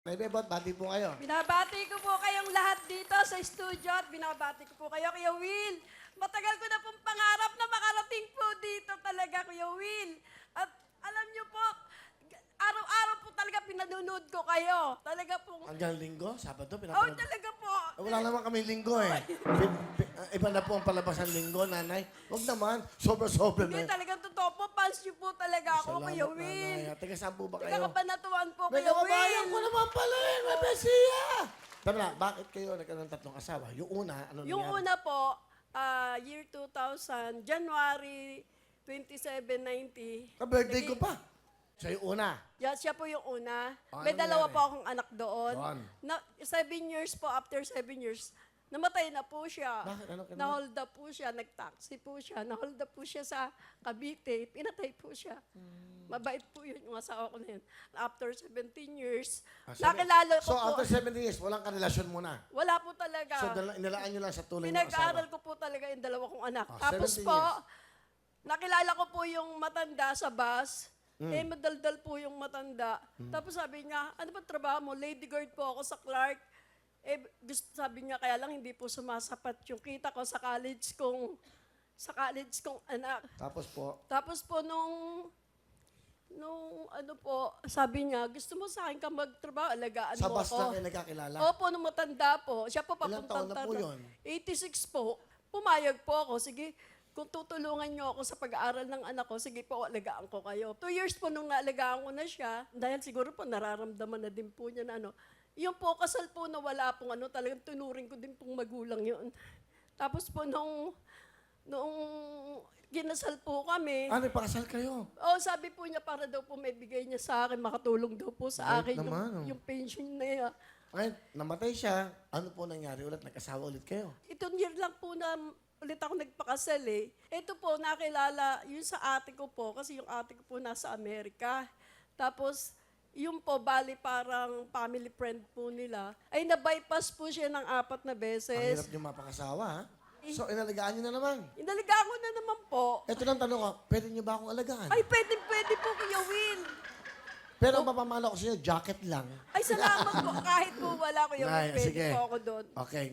May bebot, bati po kayo. Binabati ko po kayong lahat dito sa studio at binabati ko po kayo, Kuya Will. Matagal ko na pong pangarap na makarating po dito talaga, Kuya Will. At alam niyo po, araw-araw po talaga pinanonood ko kayo. Talaga pong, Hanggang linggo, Sabado, oh, pinapanood. talaga po. Eh, Wala naman kami linggo eh. Ah, Iba na po ang palabas ng linggo, nanay. Huwag naman, sobra-sobra Hindi, na. talagang totoo po. Fans niyo po talaga ako, Kuya Will. nanay. Taga saan po ba Taga kayo? kabanatuan po, May Kuya kababayan ko Will. naman pala eh, may besiya. Tama na, bakit kayo nagkaroon ng tatlong asawa? Yung una, ano Yung nangyari? una po, ah, year 2000, January 2790. Ka-birthday ko pa. Siya yung una. Yeah, siya po yung una. Ah, May ano dalawa nangyari? po akong anak doon. Doon. Na, seven years po, after seven years, namatay na po siya. Bakit? Ano ka Nahold up po siya, nag-taxi po siya. Nahold up po siya sa Cavite. Pinatay po siya. Hmm. Mabait po yun yung asawa ko na yun. After 17 years, Ah, sabi- nakilala ko So, po. after 17 years, walang karelasyon muna. Wala po talaga. So, dala- inilaan nyo lang sa tunay na Pinag-aaral asawa. ko po talaga yung dalawa kong anak. Ah, Tapos 17 po, years. nakilala ko po yung matanda sa bus. Hmm. Eh, madaldal po yung matanda. Tapos sabi niya, ano ba trabaho mo? Lady guard po ako sa Clark. Eh, gusto, sabi niya, kaya lang hindi po sumasapat yung kita ko sa college kong, sa college kong anak. Tapos po, Tapos po nung, nung ano po, sabi niya, gusto mo sa akin ka magtrabaho, alagaan sa mo bus ako. lang kayo nagkakilala. Opo, nung matanda po. Siya po Ilang taon papuntang na po yun? 86 po. Pumayag po ako. Sige, kung tutulungan niyo ako sa pag-aaral ng anak ko, sige po, alagaan ko kayo. Two years po nung naalagaan ko na siya, dahil siguro po nararamdaman na din po niya na ano, yung po kasal po na wala pong ano, talagang tunuring ko din pong magulang yun. Tapos po nung, nung ginasal po kami, Ano, pakasal kayo? Oh, sabi po niya para daw po may bigay niya sa akin, makatulong daw po sa Bait akin naman, oh. yung, yung pension na yan. Ngayon, namatay siya. Ano po nangyari ulit? Nagkasawa ulit kayo? Itong year lang po na ulit ako nagpakasal eh. Ito po, nakilala, yun sa ate ko po, kasi yung ate ko po nasa Amerika. Tapos, yun po, bali parang family friend po nila. Ay, na-bypass po siya ng apat na Ang beses. hirap niyo mapakasawa, ha? So, inalagaan niyo na naman. Inaliga ko na naman po. Ito lang tanong ko, pwede niyo ba akong alagaan? Ay, pwede, pwede po, Kuya Will. Pero ang papamalo ko sa inyo, jacket lang. Ay, salamat po. Kahit po wala, Kuya Nay, Will, pwede sige. po ako doon. Okay.